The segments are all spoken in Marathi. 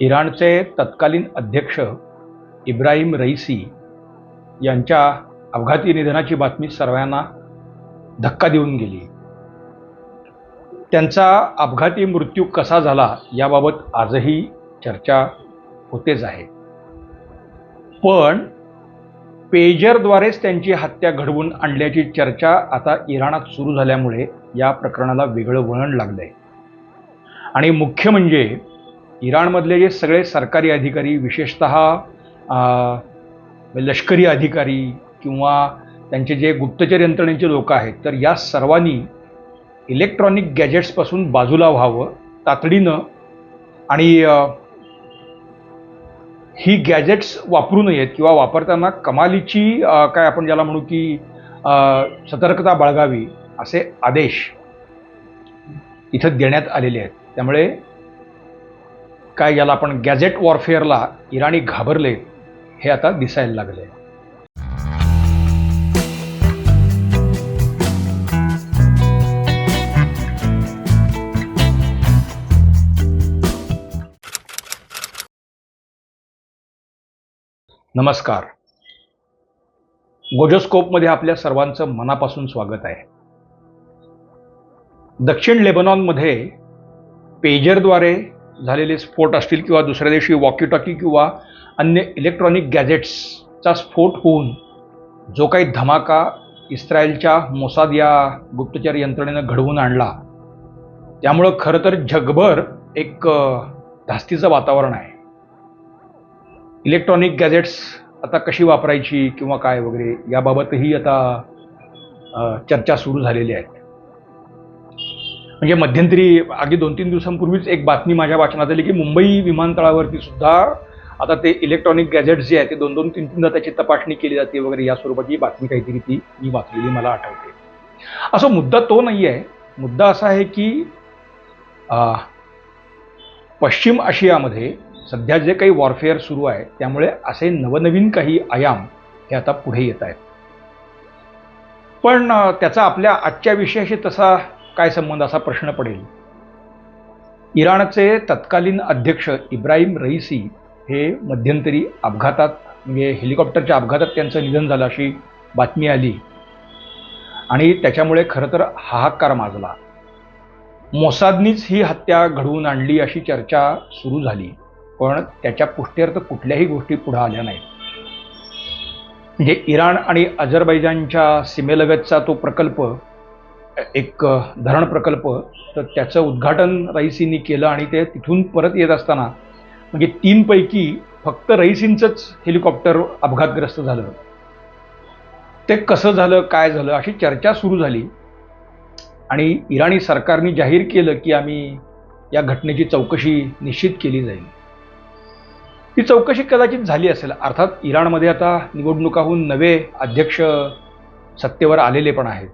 इराणचे तत्कालीन अध्यक्ष इब्राहिम रईसी यांच्या अपघाती निधनाची बातमी सर्वांना धक्का देऊन गेली. त्यांचा अपघाती मृत्यू कसा झाला याबाबत आजही चर्चा होतेच आहे. पण पेजरद्वारेच त्यांची हत्या घडवून आणल्याची चर्चा आता इराणात सुरू झाल्यामुळे या प्रकरणाला वेगळं वळण लागलं आहे आणि मुख्य म्हणजे इराणमधले जे सगळे सरकारी अधिकारी विशेषत लष्करी अधिकारी किंवा त्यांचे जे गुप्तचर यंत्रणेचे लोक आहेत तर या सर्वांनी इलेक्ट्रॉनिक गॅजेट्सपासून बाजूला व्हावं तातडीनं. आणि ही गॅजेट्स वापरू नयेत किंवा वापरताना कमालीची काय आपण ज्याला म्हणू की सतर्कता बाळगावी असे आदेश इथं देण्यात आलेले आहेत. त्यामुळे काय याला आपण गॅझेट वॉरफेअरला इराणी घाबरले हे आता दिसायला लागले. नमस्कार. गोजोस्कोपमध्ये आपल्या सर्वांचं मनापासून स्वागत आहे. दक्षिण लेबनॉनमध्ये पेजरद्वारे झालेले स्फोट असतील किंवा दुसऱ्या दिवशी वॉकी टॉकी किंवा अन्य इलेक्ट्रॉनिक गॅजेट्सचा स्फोट होऊन जो काही धमाका इस्रायलच्या मोसाद या गुप्तचर यंत्रणेनं घडवून आणला त्यामुळं खरं तर जगभर एक धास्तीचं वातावरण आहे. इलेक्ट्रॉनिक गॅजेट्स आता कशी वापरायची किंवा काय वगैरे याबाबतही आता चर्चा सुरू झालेली आहे. म्हणजे मध्यंतरी अगदी दोन तीन दिवसांपूर्वीच एक बातमी माझ्या वाचनात आली की मुंबई विमानतळावरती सुद्धा आता ते इलेक्ट्रॉनिक गॅजेट्स जे आहे ते दोन दोन तीन तीनदा त्याची तपासणी केली जाते वगैरे या स्वरूपाची बातमी काहीतरी ती मी वाचलेली मला आठवते. असा मुद्दा तो नाही आहे. मुद्दा असा आहे की पश्चिम आशियामध्ये सध्या जे काही वॉरफेअर सुरू आहे त्यामुळे असे नवनवीन काही आयाम हे आता पुढे येत आहेत. पण त्याचा आपल्या आजच्या विषयाशी तसा काय संबंध असा प्रश्न पडेल. इराणचे तत्कालीन अध्यक्ष इब्राहिम रईसी हे मध्यंतरी अपघातात म्हणजे हेलिकॉप्टरच्या अपघातात त्यांचं निधन झालं अशी बातमी आली. आणि त्याच्यामुळे खरं तर हाहाकार माजला. मोसादनीच ही हत्या घडवून आणली अशी चर्चा सुरू झाली पण त्याच्या पुष्टीर्थ कुठल्याही गोष्टी पुढे आल्या नाहीत. म्हणजे इराण आणि अझरबैजानच्या सीमेलगतचा तो प्रकल्प एक धरण प्रकल्प तर त्याचं उद्घाटन रईसींनी केलं आणि ते तिथून परत येत असताना म्हणजे तीनपैकी फक्त रईसींचंच हेलिकॉप्टर अपघातग्रस्त झालं. ते कसं झालं काय झालं अशी चर्चा सुरू झाली. आणि इराणी सरकारने जाहीर केलं की आम्ही या घटनेची चौकशी निश्चित केली जाईल. ती चौकशी कदाचित झाली असेल. अर्थात इराणमध्ये आता निवडणुकाहून नवे अध्यक्ष सत्तेवर आलेले पण आहेत.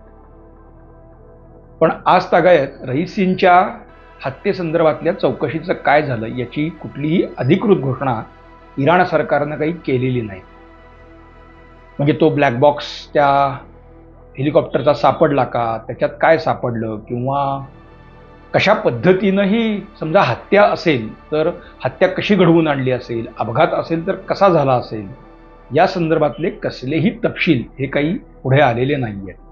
पण आज तागायत रईसींच्या हत्येसंदर्भातल्या चौकशीचं काय झालं याची कुठलीही अधिकृत घोषणा इराण सरकारनं काही केलेली नाही. म्हणजे तो ब्लॅक बॉक्स त्या हेलिकॉप्टरचा सापडला का? त्याच्यात काय सापडलं? किंवा कशा पद्धतीनं ही समजा हत्या असेल तर हत्या कशी घडवून आणली असेल अपघात असेल तर कसा झाला असेल या संदर्भातले कसलेही तपशील हे काही पुढे आलेले नाही आहेत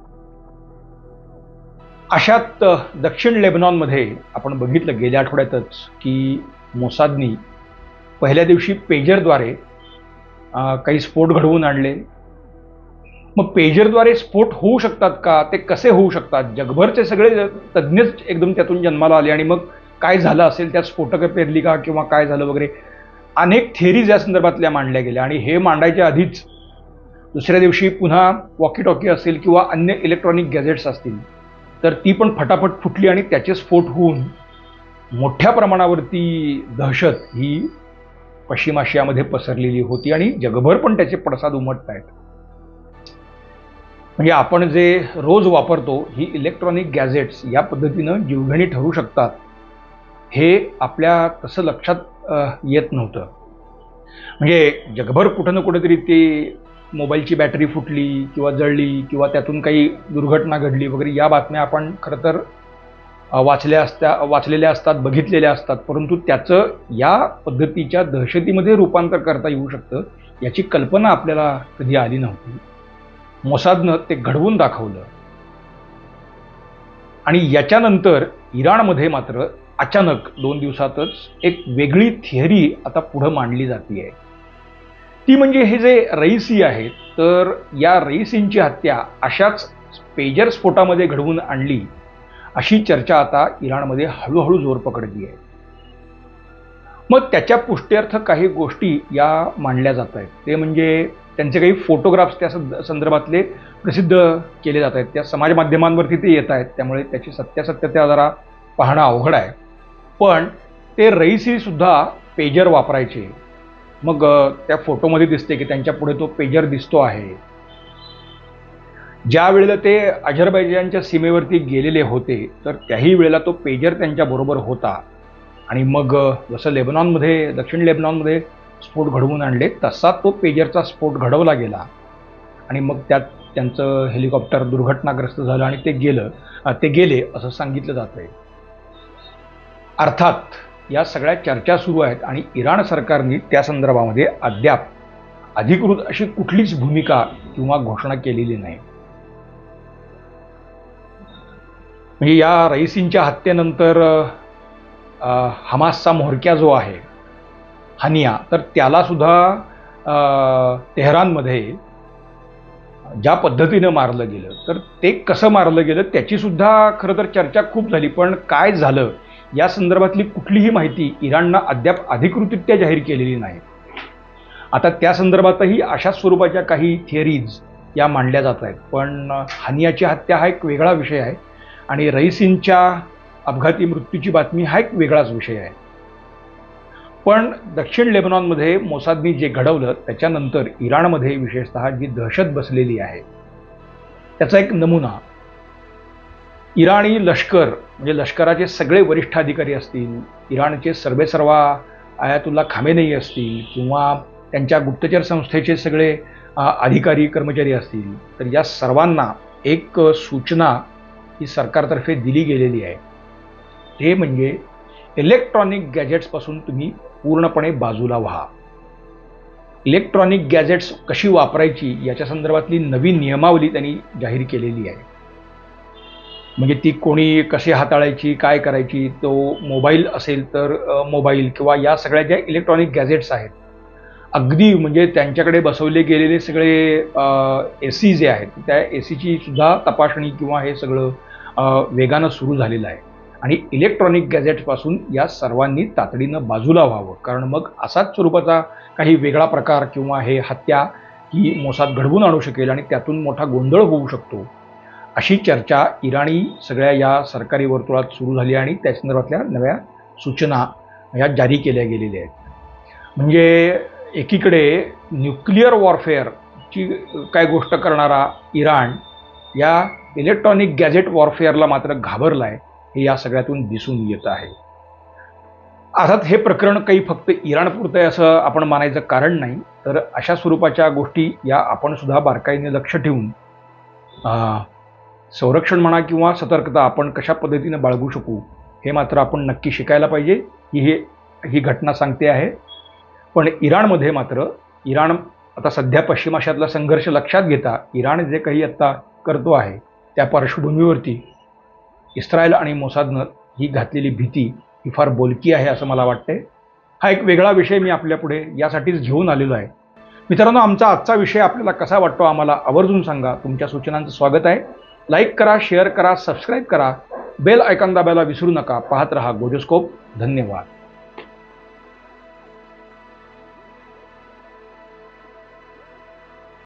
अशात दक्षिण लेबनॉनमध्ये आपण बघितलं गेल्या आठवड्यातच की मोसादनी पहिल्या दिवशी पेजरद्वारे काही स्फोट घडवून आणले. मग पेजरद्वारे स्फोट होऊ शकतात का? ते कसे होऊ शकतात? जगभरचे सगळे तज्ज्ञच एकदम त्यातून जन्माला आले आणि मग काय झालं असेल? त्यात स्फोटकं पेरली का किंवा काय झालं वगैरे? अनेक थेरीज या संदर्भातल्या मांडल्या गेल्या आणि हे मांडायच्या आधीच दुसऱ्या दिवशी पुन्हा वॉकी टॉकी असेल किंवा अन्य इलेक्ट्रॉनिक गॅजेट्स असतील. तर ती पण फटाफट फुटली आणि त्याचे स्फोट होऊन मोठ्या प्रमाणावरती दहशत ही पश्चिम आशियामध्ये पसरलेली होती आणि जगभर पण त्याचे पडसाद उमटत आहेत म्हणजे आपण जे रोज वापरतो ही इलेक्ट्रॉनिक गॅजेट्स या पद्धतीनं जीवघेणी ठरू शकतात हे आपल्या तसं लक्षात येत नव्हतं. म्हणजे जगभर कुठं ना कुठेतरी ते मोबाईलची बॅटरी फुटली किंवा जळली किंवा त्यातून काही दुर्घटना घडली वगैरे या बातम्या आपण खरं तर वाचल्या असत्या वाचलेल्या असतात बघितलेल्या असतात. परंतु त्याचं या पद्धतीच्या दहशतीमध्ये रूपांतर करता येऊ शकतं याची कल्पना आपल्याला कधी आली नव्हती. मोसादनं ते घडवून दाखवलं. आणि याच्यानंतर इराणमध्ये मात्र अचानक दोन दिवसातच एक वेगळी थिअरी आता पुढं मांडली जाते आहे ती म्हणजे हे जे रईसी आहेत तर या रईसींची हत्या अशाच पेजर स्फोटामध्ये घडवून आणली अशी चर्चा आता इराणमध्ये हळूहळू जोर पकडली आहे मग त्याच्या पुष्ट्यर्थ काही गोष्टी या मांडल्या जात आहेत ते म्हणजे त्यांचे काही फोटोग्राफ्स त्या संदर्भातले प्रसिद्ध केले जात आहेत त्या समाज माध्यमांवरती ते येत आहेत त्यामुळे त्याची सत्यासत्यता जरा पाहणं अवघड आहे. पण ते रईसी सुद्धा पेजर वापरायचे. मग त्या फोटोमध्ये दिसते की त्यांच्या पुढे तो पेजर दिसतो आहे. ज्या वेळेला ते अझरबैजानच्या सीमेवरती गेलेले होते तर त्याही वेळेला तो पेजर त्यांच्याबरोबर होता. आणि मग जसं लेबनॉनमध्ये दक्षिण लेबनॉनमध्ये स्फोट घडवून आणले तसा तो पेजरचा स्फोट घडवला गेला. आणि मग त्यात त्यांचं हेलिकॉप्टर दुर्घटनाग्रस्त झालं आणि ते गेलं ते गेले असं सांगितलं जात आहे अर्थात या सगळ्या चर्चा सुरू आहेत आणि इराण सरकारने त्या संदर्भामध्ये अद्याप अधिकृत अशी कुठलीच भूमिका किंवा घोषणा केलेली नाही. म्हणजे या रईसींच्या हत्येनंतर हमासचा म्होरक्या जो आहे हनिया तर त्याला सुद्धा तेहरानमध्ये ज्या पद्धतीनं मारलं गेलं तर ते कसं मारलं गेलं त्याची सुद्धा खरं तर चर्चा खूप झाली पण काय झालं या संदर्भातली कुठलीही माहिती इराणनं अद्याप अधिकृतरित्या जाहीर केलेली नाही. आता त्या संदर्भातही अशाच स्वरूपाच्या काही थिअरीज या मांडल्या जात आहेत. पण हानियाची हत्या हा एक वेगळा विषय आहे आणि रईसिनच्या अपघाती मृत्यूची बातमी हा एक वेगळाच विषय आहे. पण दक्षिण लेबनॉनमध्ये मोसादनी जे घडवलं त्याच्यानंतर इराणमध्ये विशेषतः जी दहशत बसलेली आहे त्याचा एक नमुना इराणी लष्कर म्हणजे लष्कराचे सगळे वरिष्ठ अधिकारी असतील इराणचे सर्वेसर्वा आयातुल्ला खामेनेई असतील किंवा त्यांच्या गुप्तचर संस्थेचे सगळे अधिकारी कर्मचारी असतील तर या सर्वांना एक सूचना ही सरकारतर्फे दिली गेलेली आहे. ते म्हणजे इलेक्ट्रॉनिक गॅजेट्सपासून तुम्ही पूर्णपणे बाजूला व्हा. इलेक्ट्रॉनिक गॅजेट्स कशी वापरायची याच्या संदर्भातली नवी नियमावली त्यांनी जाहीर केलेली आहे. म्हणजे ती कोणी कशी हाताळायची काय करायची तो मोबाईल असेल तर मोबाईल किंवा या सगळ्या ज्या इलेक्ट्रॉनिक गॅजेट्स आहेत अगदी म्हणजे त्यांच्याकडे बसवले गेलेले सगळे ए सी जे आहेत त्या ए सीची सुद्धा तपासणी किंवा हे सगळं वेगानं सुरू झालेलं आहे. आणि इलेक्ट्रॉनिक गॅजेट्सपासून या सर्वांनी तातडीनं बाजूला व्हावं कारण मग असाच स्वरूपाचा काही वेगळा प्रकार किंवा हे हत्या ही मोसाद घडवून आणू शकेल आणि त्यातून मोठा गोंधळ होऊ शकतो. अशी चर्चा इराणी सगळ्या या सरकारी वर्तुळात सुरू झाली आणि त्या संदर्भातल्या नव्या सूचना या जारी केल्या गेलेल्या आहेत. म्हणजे एकीकडे न्यूक्लिअर वॉरफेअरची काय गोष्ट करणारा इराण या इलेक्ट्रॉनिक गॅजेट वॉरफेअरला मात्र घाबरला आहे हे या सगळ्यातून दिसून येत आहे. अर्थात हे प्रकरण काही फक्त इराणपुरतं आहे असं आपण मानायचं कारण नाही तर अशा स्वरूपाच्या गोष्टी या आपण सुद्धा बारकाईने लक्ष ठेवून संरक्षण म्हणा किंवा सतर्कता आपण कशा पद्धतीने बाळगू शकू हे मात्र आपण नक्की शिकायला पाहिजे. ही हे ही घटना सांगते आहे. पण इराणमध्ये मात्र इराण आता सध्या पश्चिम आशियातला संघर्ष लक्षात घेता इराण जे काही आत्ता करतो आहे त्या पार्श्वभूमीवरती इस्रायल आणि मोसादनं ही घातलेली भीती ही फार बोलकी आहे असं मला वाटतंय. हा एक वेगळा विषय मी आपल्यापुढे यासाठीच घेऊन आलेलो आहे. मित्रांनो आमचा आजचा विषय आपल्याला कसा वाटतो आम्हाला आवर्जून सांगा. तुमच्या सूचनांचं स्वागत आहे. लाईक करा शेअर करा सबस्क्राईब करा. बेल आयकॉन दाबायला विसरू नका. पाहत रहा गोजोस्कोप. धन्यवाद.